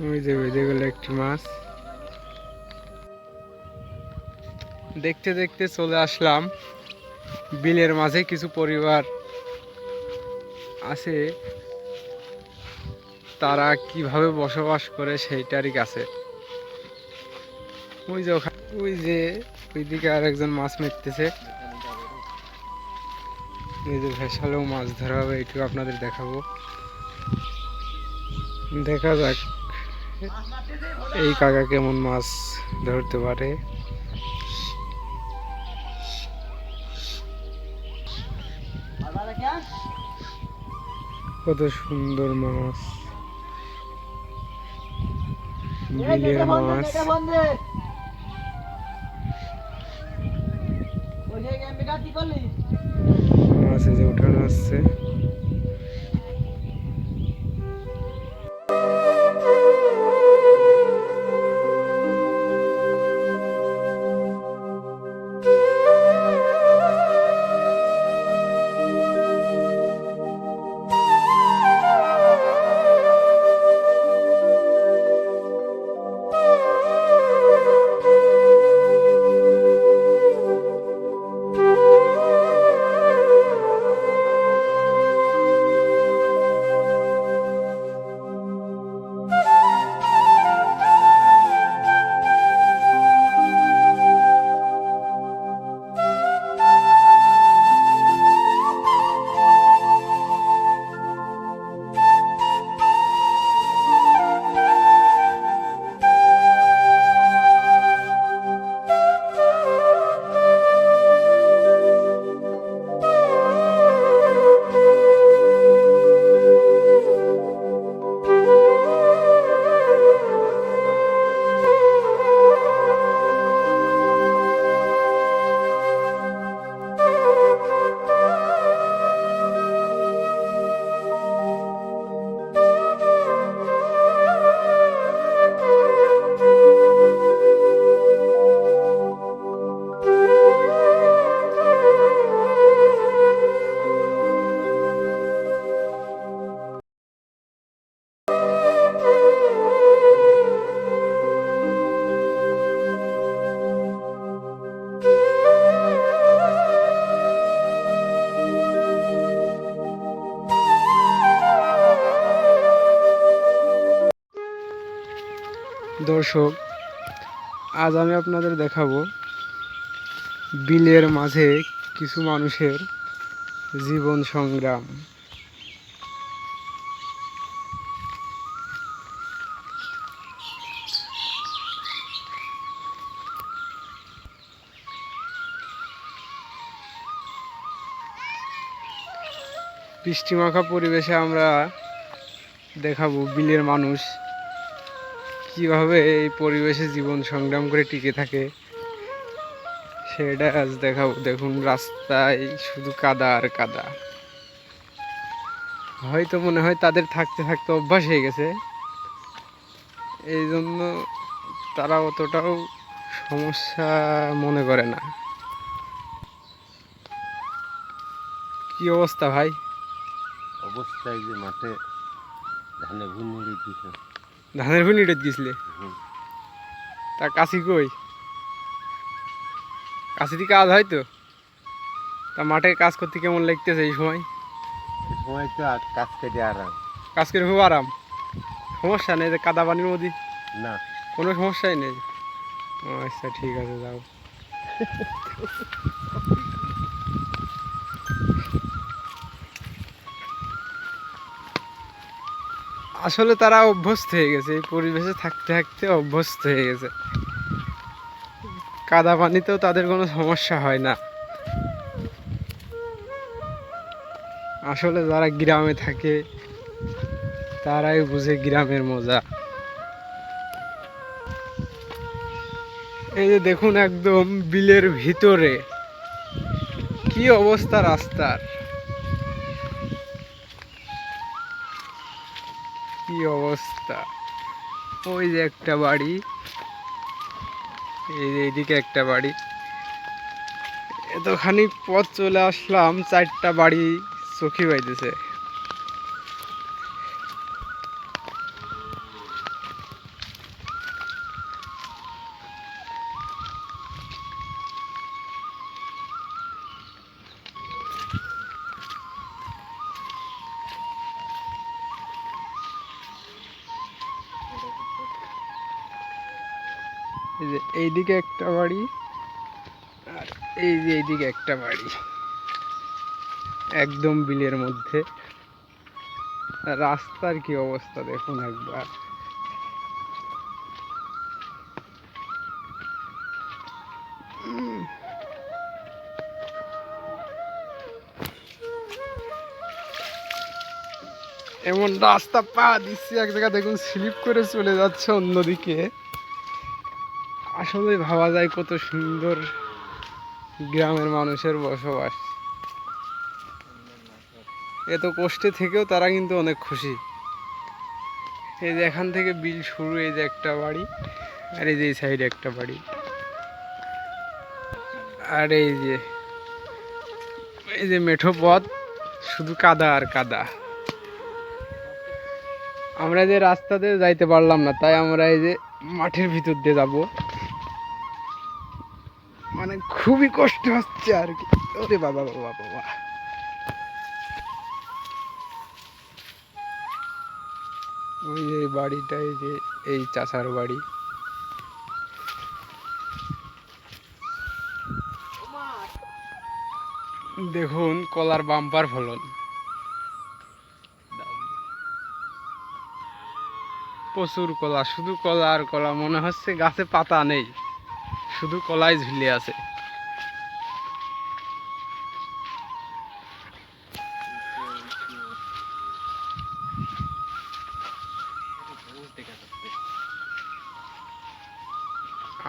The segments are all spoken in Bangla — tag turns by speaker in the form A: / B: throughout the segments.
A: ওই যে বেঁধে গেল একটি মাছ। দেখতে দেখতে চলে আসলাম। বিলের মাঝে কিছু পরিবার আছে। তারা কীভাবে বসবাস করে সেইটারই কাছে। ওই যে ওই যে ওইদিকে আর একজন মাছ মারতেছে যে ভেসালেও মাছ ধরা হবে এইটুকু আপনাদের দেখাবো। দেখা যাক। এই কাকা কেমন মাছ ধরতে পারে? কত সুন্দর মাছ। বিলের মাছ। মাছ যে উঠানো আসছে। দর্শক, আজ আমি আপনাদের দেখাবো বিলের মাঝে কিছু মানুষের জীবন সংগ্রাম। বৃষ্টিমাখা পরিবেশে আমরা দেখাবো বিলের মানুষ কীভাবে এই পরিবেশে জীবন সংগ্রাম করে টিকে থাকে, সেটা আজ দেখাবো। দেখুন, রাস্তায় শুধু কাদা আর কাদা। হয়তো মনে হয় তাদের থাকতে থাকতে অভ্যাস হয়ে গেছে। এই জন্য তারা অতটাও সমস্যা মনে করে না। কি অবস্থা ভাই?
B: অবস্থায় যে মাঠে ধানে ঘুমিয়ে দিছে
A: ধানের ভুনি ডেট গেছিলে? তা কাশি কই? কাশি দিয়ে কাজ হয় তো? তা মাঠে কাজ করতে কেমন লাগতেছে এই সময়?
B: সময় তো আর কাজ কেটে আরাম।
A: কাজ করে খুব আরাম। সমস্যা নেই যে কাদা পানির মধ্যে?
B: না।
A: কোনো সমস্যাই নেই। আচ্ছা ঠিক আছে যাও। আসলে তারা অভ্যস্ত হয়ে গেছে, এই পরিবেশে থাকতে থাকতে অভ্যস্ত হয়ে গেছে। কাদা পানিতেও তাদের কোনো সমস্যা হয় না। আসলে যারা গ্রামে থাকে, তারাই বুঝে গ্রামের মজা। এই যে দেখুন একদম বিলের ভিতরে। কি অবস্থা রাস্তার? ওই যে একটা বাড়ি। এই যে এইদিকে একটা বাড়ি। এতখানি পথ চলে আসলাম, চারটা বাড়ি চোখে বাইতেছে। এইদিকে একটা বাড়ি আর এই যে এইদিকে একটা বাড়ি। একদম বিলের মধ্যে। রাস্তার কি অবস্থা দেখুন একবার। এমন রাস্তা পা দিচ্ছি, এক জায়গা দেখুন স্লিপ করে চলে যাচ্ছে অন্যদিকে। আসলে ভাবা যায় কত সুন্দর গ্রামের মানুষের বসবাস। এত কষ্টে থেকেও তারা কিন্তু অনেক খুশি। এই যে এখান থেকে বিল শুরু, এই যে একটা বাড়ি, আর এই যে এই সাইডে একটা বাড়ি। আর এই যে এই যে মেঠো পথ, শুধু কাদা আর কাদা। আমরা যে রাস্তাতে যাইতে পারলাম না, তাই আমরা এই যে মাঠের ভিতর দিয়ে যাব। মানে খুবই কষ্ট হচ্ছে আর কি। ওরে বাবা বাবা বাবা ওই এই বাড়িটা, এই যে এই চাচার বাড়ি। দেখুন, কলার বাম্পার ফলন। প্রচুর কলা, শুধু কলা আর কলা, মনে হচ্ছে গাছে পাতা নেই। শুধু কলাই ঝুলে আছে।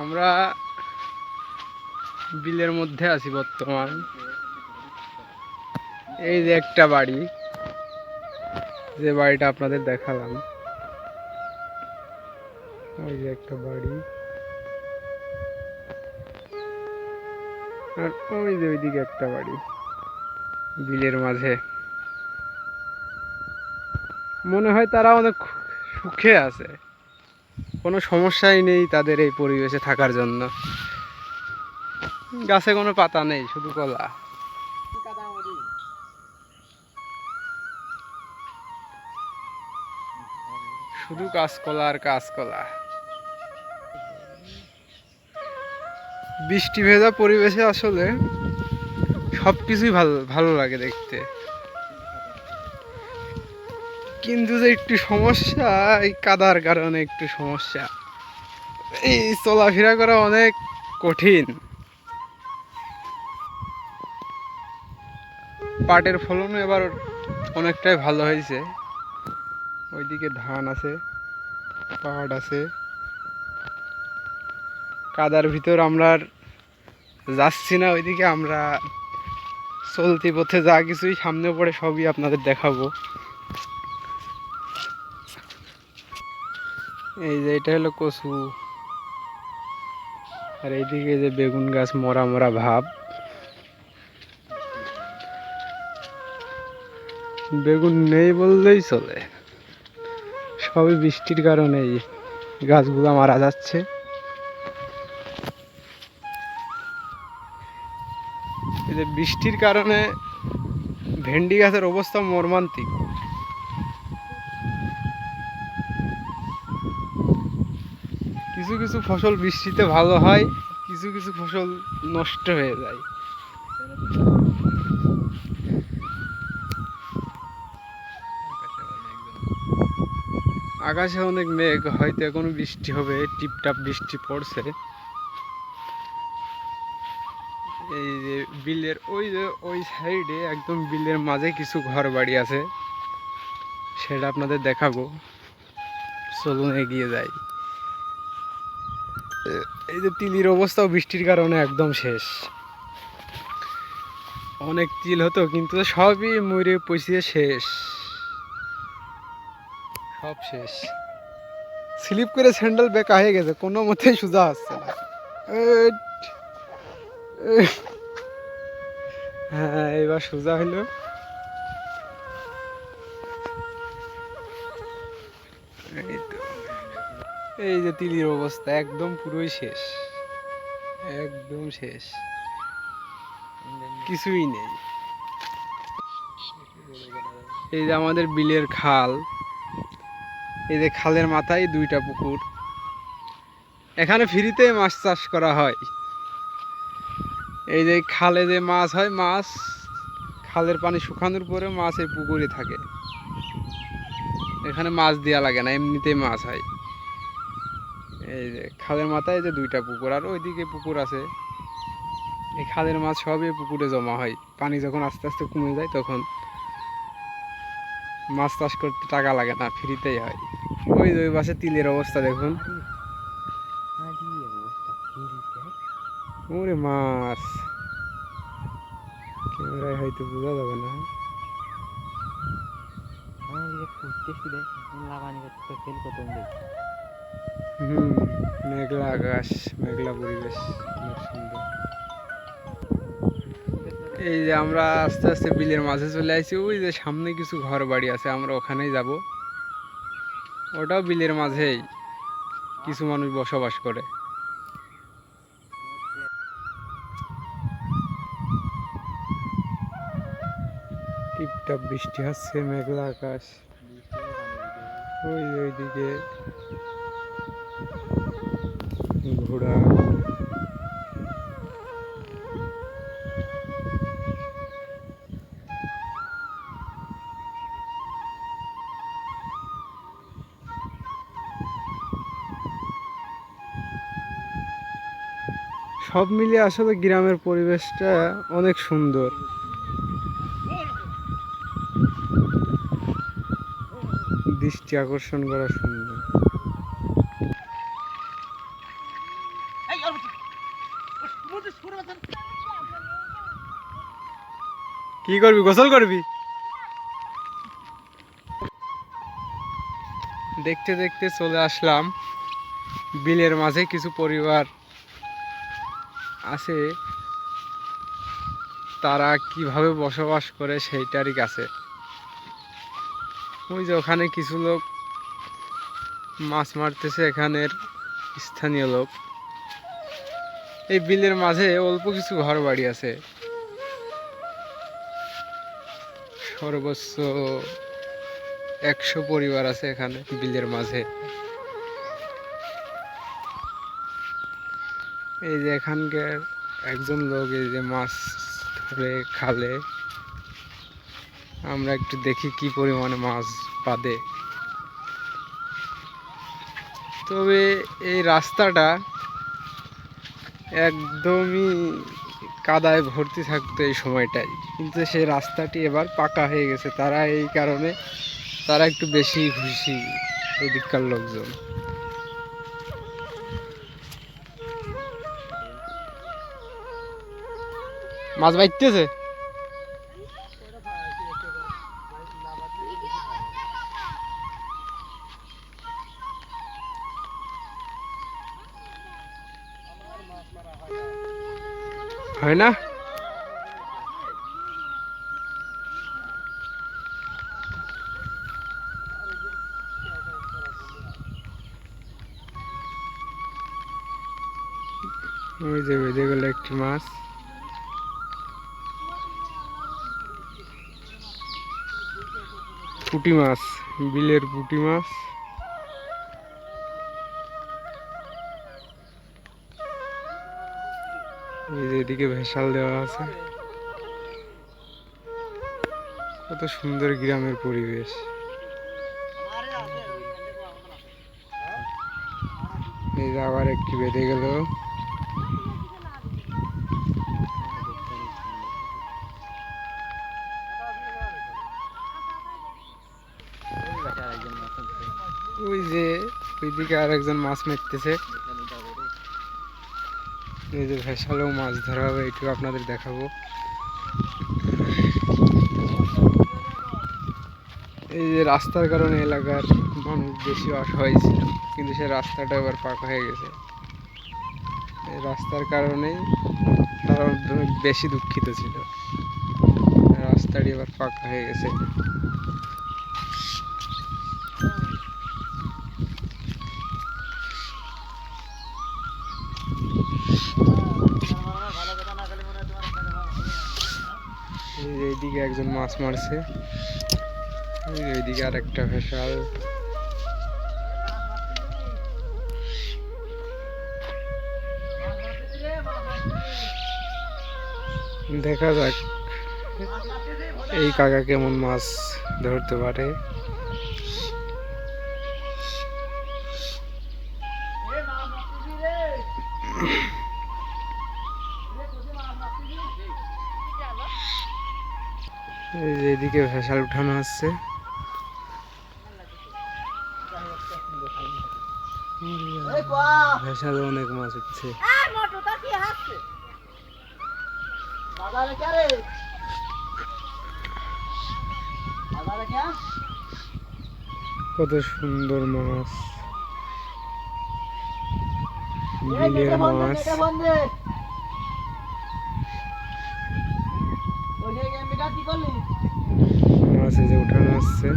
A: আমরা বিলের মধ্যে আছি বর্তমান। এই যে একটা বাড়ি, যে বাড়িটা আপনাদের দেখালাম। ওই যে একটা বাড়ি। আর ওই যে ওইদিকে একটা বাড়ি, বিলের মাঝে। মনে হয় তারা অনেক সুখে আছে। কোনো সমস্যাই নেই তাদের এই পরিবেশে থাকার জন্য। গাছে কোনো পাতা নেই, শুধু কলা। শুধু কাঁচকলা আর কাঁচকলা। বৃষ্টি ভেজা পরিবেশে আসলে সব কিছুই ভালো ভালো লাগে দেখতে। কিন্তু যে একটু সমস্যা, এই কাদার কারণে একটু সমস্যা। এই চলাফেরা করা অনেক কঠিন। পাটের ফলনও এবার অনেকটাই ভালো হয়েছে। ওইদিকে ধান আছে, পাট আছে। কাদার ভিতর আমরা যাচ্ছি না, ওইদিকে আমরা চলতি পথে যা কিছুই সামনে পড়ে সবই আপনাদের দেখাবো। এই যে এটা হলো কচু। আর এইদিকে যে বেগুন গাছ, মরা মরা ভাব। বেগুন নেই বললেই চলে। সবই বৃষ্টির কারণেই গাছগুলো মারা যাচ্ছে। এই যে বৃষ্টির কারণে ভেন্ডি গাছের অবস্থা মর্মান্তিক। কিছু কিছু ফসল বৃষ্টিতে ভালো হয়, কিছু কিছু ফসল নষ্ট হয়ে যায়। আকাশে অনেক মেঘ, হয়তো এখনও বৃষ্টি হবে, টিপটাপ বৃষ্টি পড়ছে। এই যে বিলের, ওই যে ওই সাইডে একদম বিলের মাঝে কিছু ঘর বাড়ি আছে। সেটা আপনাদের দেখাবো। চলুন এগিয়ে যাই। এই যে তিলির অবস্থাও বৃষ্টির কারণে একদম শেষ। অনেক তিল হতো, কিন্তু সবই মরে পচিয়ে শেষ। সব শেষ। স্লিপ করে স্যান্ডেল বেকা হয়ে গেছে, কোনো মতেই সোজা হচ্ছে না। হ্যাঁ এবার সোজা হইল। এই যে তিলির অবস্থা, একদম পুরোই শেষ। একদম শেষ। কিছুই নেই। এই যে আমাদের বিলের খাল। এই যে খালের মাথায় দুইটা পুকুর। এখানে ফ্রিতে মাছ চাষ করা হয়। এই যে খালে যে মাছ হয়, মাছ খালের পানি শুকানোর পরে মাছ এই পুকুরে থাকে। এখানে মাছ দেওয়া লাগে না, এমনিতেই মাছ হয়। এই যে খালের মাথায় এই যে দুইটা পুকুর, আর ওইদিকে পুকুর আছে। এই খালের মাছ সবই পুকুরে জমা হয়। পানি যখন আস্তে আস্তে কমে যায়, তখন মাছ চাষ করতে টাকা লাগে না, ফ্রিতেই হয়। ওই ওই পাশে তিলের অবস্থা দেখুন। ওরে মাছ। ক্যামেরায় হয়তো বোঝা যাবে না। হুম মেঘলা আকাশ মেঘলা পরিবেশ অনেক সুন্দর। এই যে আমরা আস্তে আস্তে বিলের মাঝে চলে আসছি ওই যে সামনে কিছু ঘর বাড়ি আছে আমরা ওখানেই যাব। ওটাও বিলের মাঝেই। কিছু মানুষ বসবাস করে। টিপটাপ বৃষ্টি হচ্ছে মেঘলা আকাশ। ওই ওইদিকে ঘোড়া। সব মিলিয়ে আসলে গ্রামের পরিবেশটা অনেক সুন্দর। দৃষ্টি আকর্ষণ করা সুন্দর। কি করবি? গোসল করবি? দেখতে দেখতে চলে আসলাম। বিলের মাঝে কিছু পরিবার আছে। তারা কীভাবে বসবাস করে সেইটারই কাছে। ওই যে ওখানে কিছু লোক মাছ মারতেছে এখানের স্থানীয় লোক। এই বিলের মাঝে অল্প কিছু ঘর বাড়ি আছে। সর্বোচ্চ একশো পরিবার আছে এখানে বিলের মাঝে। এই যে এখানকার একজন লোক এই যে মাছ ধরে খালে। আমরা একটু দেখি কি পরিমাণে মাছ পাদে তবে এই রাস্তাটা একদমই কাদায় ভর্তি থাকতো এই সময়টাই কিন্তু সেই রাস্তাটি এবার পাকা হয়ে গেছে। তারা এই কারণে তারা একটু বেশি খুশি এদিককার লোকজন। মাছ বাইতেছে? হয় না? ওই যে বেঁধে গেল একটি মাছ। পুঁটি মাছ বিলের পুঁটি মাছ। এদিকে ভেসাল দেওয়া আছে। কত সুন্দর গ্রামের পরিবেশ। এই আবার একটি বেঁধে গেল। ওই যে ওইদিকে আর একজন মাছ মারতেছে। যে ভেসালেও মাছ ধরা হবে এইটুকু আপনাদের দেখাবো। এই যে রাস্তার কারণে এলাকার মানুষ বেশি অসহায় ছিল কিন্তু সে রাস্তাটা এবার পাকা হয়ে গেছে। এই রাস্তার কারণেই তারা বেশি দুঃখিত ছিল। রাস্তাটি এবার পাকা হয়ে গেছে। এইদিকে একজন মাছ মারছে। এইদিকে আর একটা ভেসাল। দেখা যাক এই কাকা কেমন মাছ ধরতে পারে। এদিকে ভেসাল উঠানো হচ্ছে ভেসালে অনেক মাছ উঠছে। কত সুন্দর মাছ। মাছ। এই যে উঠানো হচ্ছে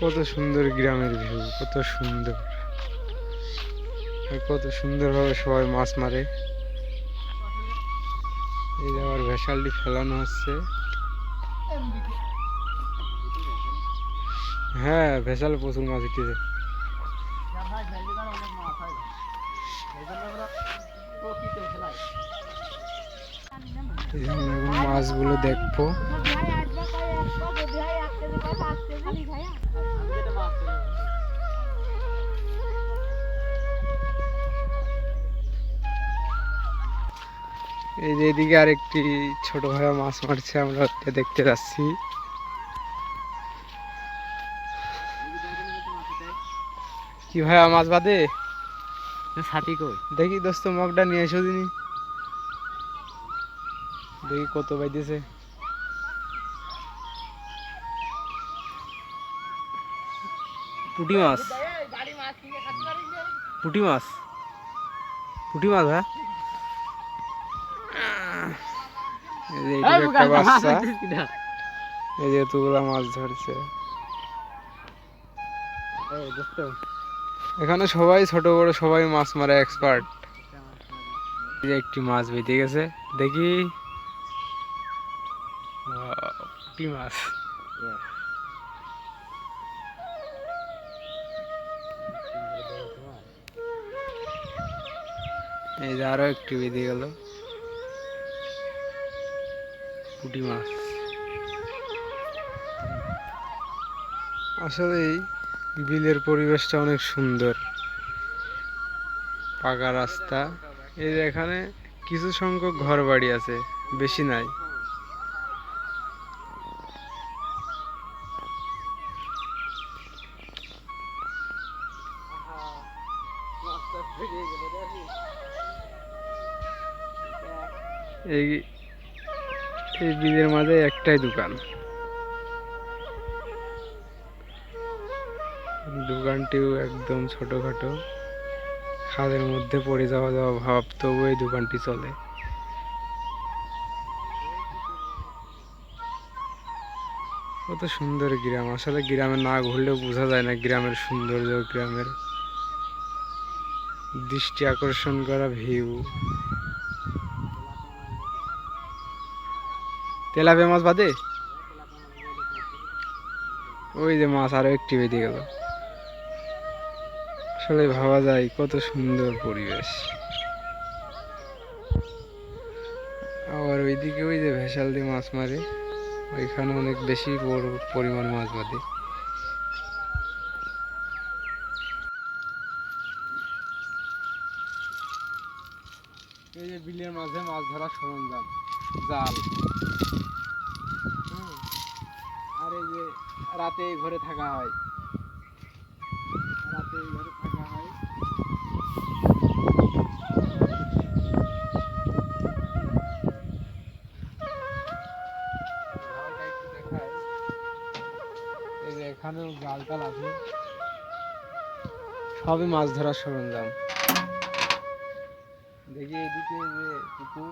A: কত সুন্দর গ্রামের ভিউ কত সুন্দর। কত সুন্দরভাবে সবাই মাছ মারে। এই যে আবার ভেসালটি ফেলানো হচ্ছে। হ্যাঁ ভেসাল প্রচুর মাছ উঠেছে মাছগুলো দেখব। এই যে এদিকে আরেকটি ছোট ভাইয়া মাছ মারছে, আমরা দেখতে যাচ্ছি। কি ভাইয়া মাছ বাদে?
B: ছাতি কই?
A: দেখি দোস্ত মগটা নিয়ে এসো দিনি। দেখি কত পাইতেছে। পুটি মাছ? পুটি মাছ? পুটি মাছ হ্যাঁ? এই যে এইদিকে একটা বাচ্চা। এই যে এতগুলা মাছ ধরছে। এখানে সবাই ছোট, বড়, সবাই মাছ মারে এক্সপার্ট একটি মাছ বেঁধে গেছে, দেখি। মাছ? এই যে আরও একটি বেঁধে গেল। পুটি মাছ। আসলে এই বিলের পরিবেশটা অনেক সুন্দর। পাকা রাস্তা। এই এখানে কিছু সংখ্যক ঘর বাড়ি আছে, বেশি নাই। এই এই বিলের মাঝে একটাই দোকান। দোকানটিও একদম ছোটখাটো। খাদের মধ্যে পড়ে যাওয়া যাওয়া ভাব তবু এই দোকানটি চলে। কত সুন্দর গ্রাম। আসলে গ্রামে না ঘুরলেও বোঝা যায় না গ্রামের সৌন্দর্য, গ্রামের দৃষ্টি আকর্ষণ করা ভিউ। তেলাপিয়া মাছ বাদে? ওই যে মাছ আরও একটি বেঁধে গেল। আসলে ভাবা যায় কত সুন্দর পরিবেশ। আবার ওইদিকে ওই যে ভেসাল দিয়ে মাছ মারে, ওইখানে অনেক বেশি বড় পরিমাণ মাছ বাঁধে এই যে বিলের মাঝে মাছ ধরার সরঞ্জাম, জাল। আর এই যে রাতে ঘরে থাকা হয়। সবই মাছ ধরার সরঞ্জাম। দেখি এদিকে যে পুকুর।